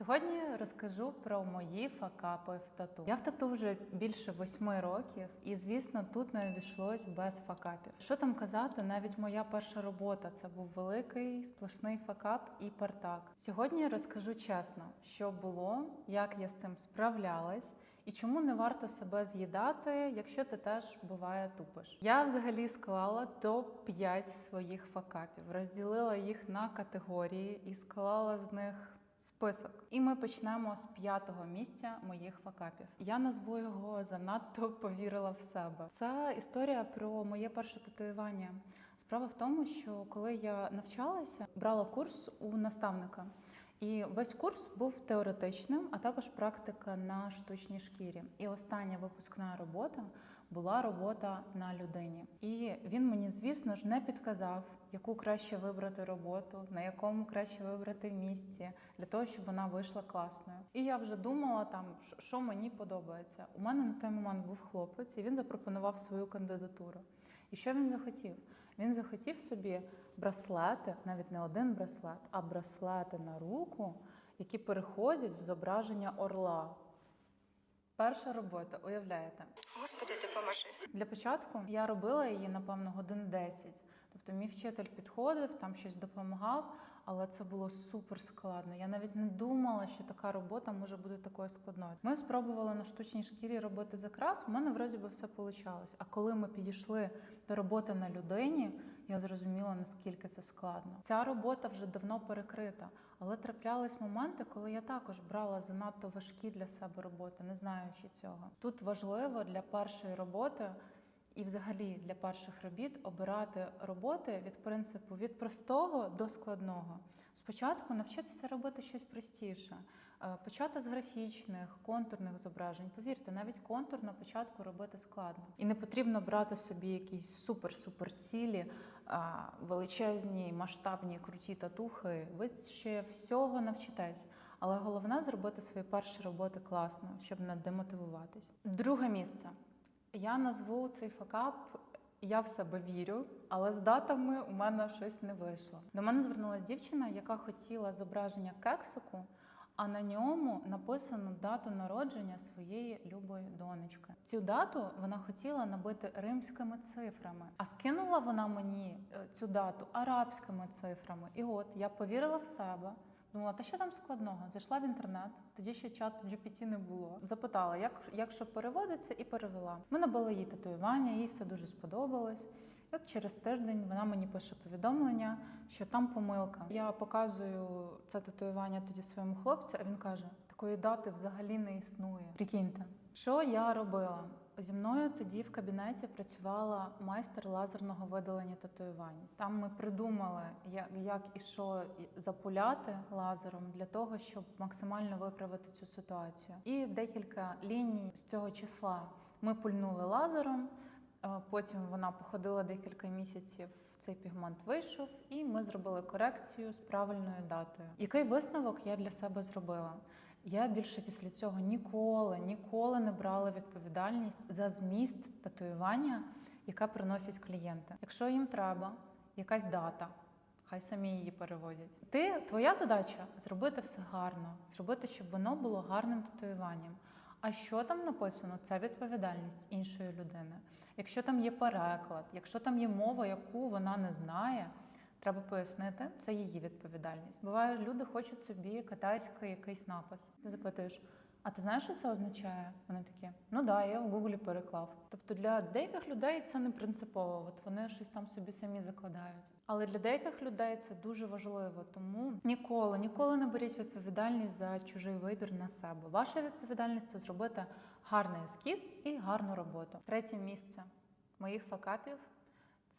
Сьогодні розкажу про мої факапи в тату. Я в тату вже більше восьми років, і звісно, тут не обійшлось без факапів. Що там казати, навіть моя перша робота це був великий сплошний факап і партак. Сьогодні розкажу чесно, що було, як я з цим справлялась. І чому не варто себе з'їдати, якщо ти теж буває тупиш? Я взагалі склала топ 5 своїх факапів, розділила їх на категорії і склала з них список. І ми почнемо з п'ятого місця моїх факапів. Я назву його занадто повірила в себе. Це історія про моє перше татуювання. Справа в тому, що коли я навчалася, брала курс у наставника. І весь курс був теоретичним, а також практика на штучній шкірі. І остання випускна робота була робота на людині. І він мені, звісно ж, не підказав, яку краще вибрати роботу, на якому краще вибрати місці для того, щоб вона вийшла класною. І я вже думала там, що- мені подобається. У мене на той момент був хлопець, і він запропонував свою кандидатуру. І що він захотів? Він захотів собі браслети, навіть не один браслет, а браслети на руку, які переходять в зображення орла. Перша робота, уявляєте? Господи, допоможи. Для початку я робила її, напевно, годин 10. Тобто мій вчитель підходив, там щось допомагав, але це було супер складно. Я навіть не думала, що така робота може бути такою складною. Ми спробували на штучній шкірі робити закрас. У мене вроді би все вийшло. А коли ми підійшли до роботи на людині, я зрозуміла, наскільки це складно. Ця робота вже давно перекрита, але траплялись моменти, коли я також брала занадто важкі для себе роботи, не знаючи цього. Тут важливо для першої роботи. І, взагалі, для перших робіт обирати роботи від принципу від простого до складного. Спочатку навчитися робити щось простіше, почати з графічних, контурних зображень. Повірте, навіть контур на початку робити складно. І не потрібно брати собі якісь супер-супер цілі, величезні, масштабні, круті татухи. Ви ще всього навчитесь. Але головне зробити свої перші роботи класно, щоб не демотивуватись. Друге місце. Я назву цей факап. Я в себе вірю, але з датами у мене щось не вийшло. До мене звернулася дівчина, яка хотіла зображення кексику, а на ньому написано дату народження своєї любої донечки. Цю дату вона хотіла набити римськими цифрами, а скинула вона мені е, цю дату арабськими цифрами. І от я повірила в себе. Думала, та що там складного? Зайшла в інтернет, тоді ще чат GPT не було. Запитала, як, як що переводиться, і перевела. Ми набили їй татуювання, їй все дуже сподобалось. От через тиждень вона мені пише повідомлення, що там помилка. Я показую це татуювання тоді своєму хлопцю, а він каже: такої дати взагалі не існує. Прикиньте, що я робила? Зі мною тоді в кабінеті працювала майстер лазерного видалення татуювань. Там ми придумали, як, як і що запуляти лазером для того, щоб максимально виправити цю ситуацію. І декілька ліній з цього числа ми пульнули лазером. Е, Потім вона походила декілька місяців. Цей пігмент вийшов, і ми зробили корекцію з правильною датою. Який висновок я для себе зробила? Я більше після цього ніколи, ніколи не брала відповідальність за зміст татуювання, яка приносять клієнти. Якщо їм треба якась дата, хай самі її переводять. Ти твоя задача зробити все гарно, зробити, щоб воно було гарним татуюванням. А що там написано, це відповідальність іншої людини. Якщо там є переклад, якщо там є мова, яку вона не знає, треба пояснити, це її відповідальність. Буває, люди хочуть собі китайський якийсь напис. Ти запитуєш, а ти знаєш, що це означає? Вони такі, ну да, я в Гуглі переклав. Тобто для деяких людей це не принципово, от вони щось там собі самі закладають. Але для деяких людей це дуже важливо. Тому ніколи, ніколи не беріть відповідальність за чужий вибір на себе. Ваша відповідальність це зробити гарний ескіз і гарну роботу. Третє місце моїх факапів.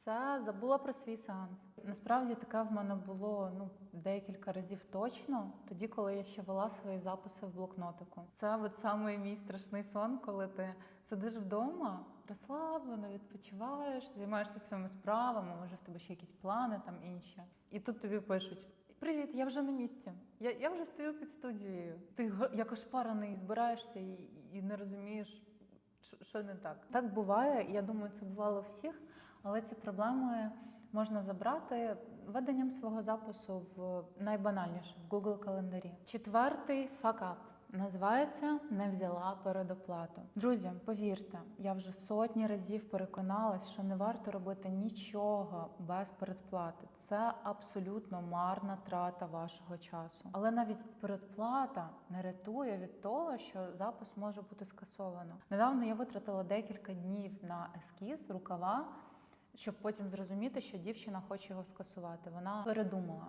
Це забула про свій сеанс. Насправді таке в мене було ну декілька разів точно, тоді, коли я ще вела свої записи в блокнотику. Це от саме мій страшний сон, коли ти сидиш вдома, розслаблено відпочиваєш, займаєшся своїми справами, може в тебе ще якісь плани там інші. І тут тобі пишуть: Привіт, я вже на місці. Я, я вже стою під студією. Ти як ошпарений збираєшся і, і не розумієш, що не так. Так буває, я думаю, це бувало всіх, але ці проблеми можна забрати веденням свого запису в найбанальніше в Google календарі. Четвертий факап. Називається не взяла передоплату. Друзі, повірте, я вже сотні разів переконалась, що не варто робити нічого без передплати. Це абсолютно марна трата вашого часу. Але навіть передплата не рятує від того, що запис може бути скасовано. Недавно я витратила декілька днів на ескіз рукава, щоб потім зрозуміти, що дівчина хоче його скасувати. Вона передумала.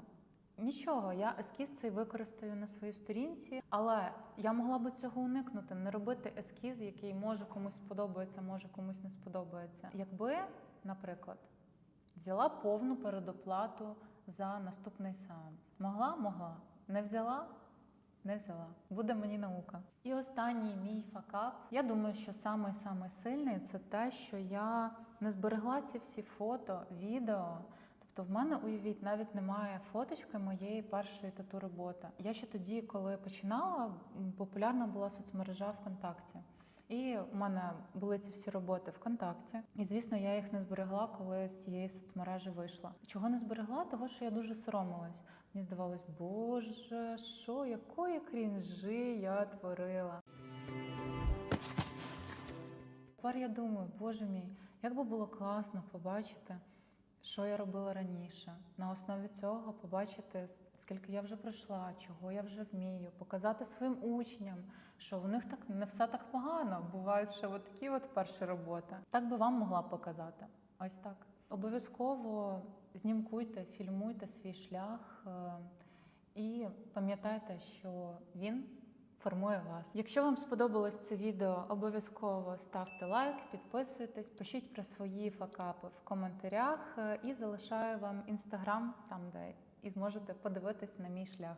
Нічого, я ескіз цей використаю на своїй сторінці, але я могла би цього уникнути, не робити ескіз, який може комусь сподобається, може комусь не сподобається. Якби, наприклад, взяла повну передоплату за наступний сеанс. Могла, могла. Не взяла, не взяла. Буде мені наука. І останній мій факап. Я думаю, що самий самий сильний це те, що я не зберегла ці всі фото, відео. Тобто в мене, уявіть, навіть немає фоточки моєї першої тату роботи. Я ще тоді, коли починала, популярна була соцмережа ВКонтакті. І в мене були ці всі роботи ВКонтакті. І звісно, я їх не зберегла, коли з цієї соцмережі вийшла. Чого не зберегла? Того, що я дуже соромилась. Мені здавалось, боже, що, якої крінжи я творила. Тепер я думаю, боже мій, як би було класно побачити, що я робила раніше. На основі цього побачити, скільки я вже пройшла, чого я вже вмію, показати своїм учням, що у них так не все так погано. Бувають ще такі от перші роботи. Так би вам могла показати. Ось так. Обов'язково знімкуйте, фільмуйте свій шлях е, і пам'ятайте, що він формує вас. Якщо вам сподобалось це відео, обов'язково ставте лайк, підписуйтесь, пишіть про свої факапи в коментарях е, і залишаю вам інстаграм там, де і зможете подивитись на мій шлях.